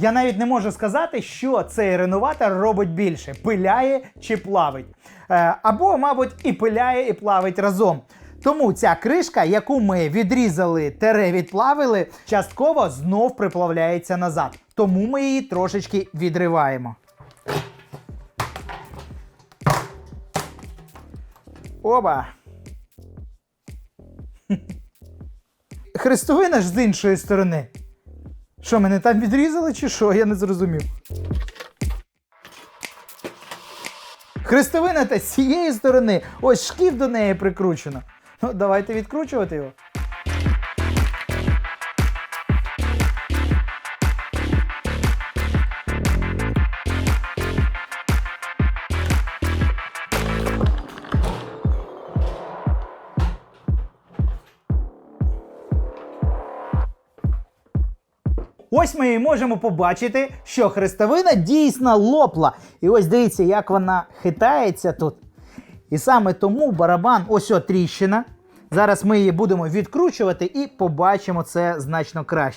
Я навіть не можу сказати, що цей реноватор робить більше: пиляє чи плавить. Е, або, мабуть, і пиляє, і плавить разом. Тому ця кришка, яку ми відрізали тере відплавили, частково знов приплавляється назад. Тому ми її трошечки відриваємо. Оба. Хрестовина ж з іншої сторони. Що, мене там відрізали чи що? Я не зрозумів. Хрестовина та з цієї сторони, ось шкіф до неї прикручено. Ну, давайте відкручувати його. Ось ми і можемо побачити, що хрестовина дійсно лопла. І ось дивіться, як вона хитається тут. І саме тому барабан ось о тріщина. Зараз ми її будемо відкручувати і побачимо це значно краще.